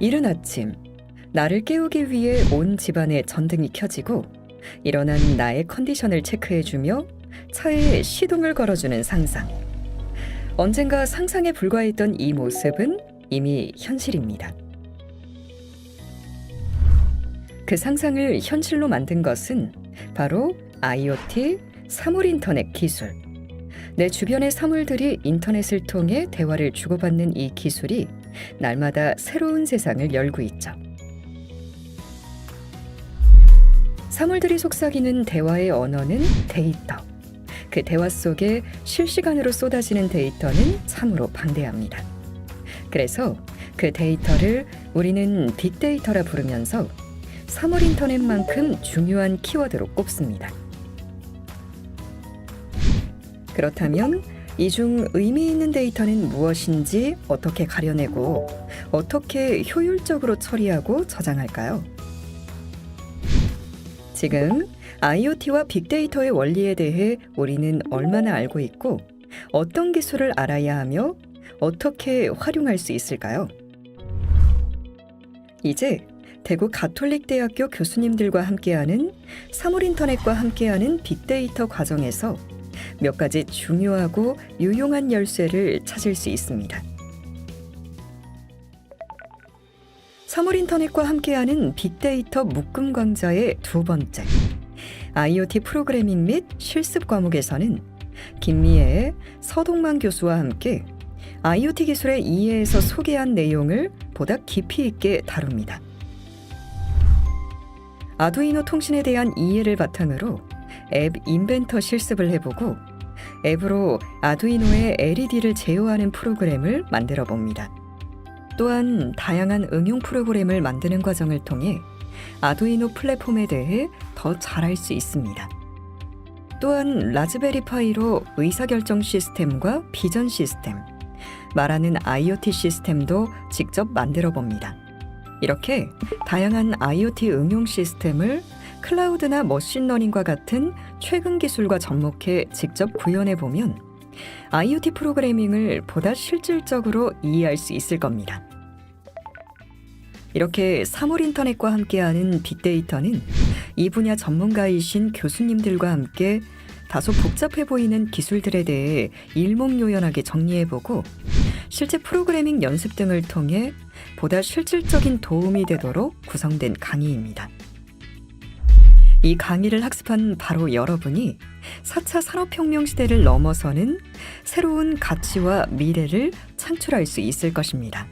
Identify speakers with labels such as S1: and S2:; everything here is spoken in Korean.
S1: 이른 아침, 나를 깨우기 위해 온 집안의 전등이 켜지고 일어난 나의 컨디션을 체크해주며 차에 시동을 걸어주는 상상. 언젠가 상상에 불과했던 이 모습은 이미 현실입니다. 그 상상을 현실로 만든 것은 바로 IoT 사물 인터넷 기술. 내 주변의 사물들이 인터넷을 통해 대화를 주고받는 이 기술이 날마다 새로운 세상을 열고 있죠. 사물들이 속삭이는 대화의 언어는 데이터. 그 대화 속에 실시간으로 쏟아지는 데이터는 참으로 방대합니다. 그래서 그 데이터를 우리는 빅데이터라 부르면서 사물 인터넷만큼 중요한 키워드로 꼽습니다. 그렇다면 이 중 의미 있는 데이터는 무엇인지 어떻게 가려내고 어떻게 효율적으로 처리하고 저장할까요? 지금 IoT와 빅데이터의 원리에 대해 우리는 얼마나 알고 있고 어떤 기술을 알아야 하며 어떻게 활용할 수 있을까요? 이제 대구 가톨릭대학교 교수님들과 함께하는 사물인터넷과 함께하는 빅데이터 과정에서 몇 가지 중요하고 유용한 열쇠를 찾을 수 있습니다. 사물 인터넷과 함께하는 빅데이터 묶음 강좌의 두 번째 IoT 프로그래밍 및 실습 과목에서는 김미애, 서동만 교수와 함께 IoT 기술의 이해에서 소개한 내용을 보다 깊이 있게 다룹니다. 아두이노 통신에 대한 이해를 바탕으로 앱 인벤터 실습을 해보고 앱으로 아두이노의 LED를 제어하는 프로그램을 만들어 봅니다. 또한 다양한 응용 프로그램을 만드는 과정을 통해 아두이노 플랫폼에 대해 더 잘할 수 있습니다. 또한 라즈베리 파이로 의사결정 시스템과 비전 시스템, 말하는 IoT 시스템도 직접 만들어 봅니다. 이렇게 다양한 IoT 응용 시스템을 클라우드나 머신러닝과 같은 최근 기술과 접목해 직접 구현해 보면 IoT 프로그래밍을 보다 실질적으로 이해할 수 있을 겁니다. 이렇게 사물 인터넷과 함께하는 빅데이터는 이 분야 전문가이신 교수님들과 함께 다소 복잡해 보이는 기술들에 대해 일목요연하게 정리해보고 실제 프로그래밍 연습 등을 통해 보다 실질적인 도움이 되도록 구성된 강의입니다. 이 강의를 학습한 바로 여러분이 4차 산업혁명 시대를 넘어서는 새로운 가치와 미래를 창출할 수 있을 것입니다.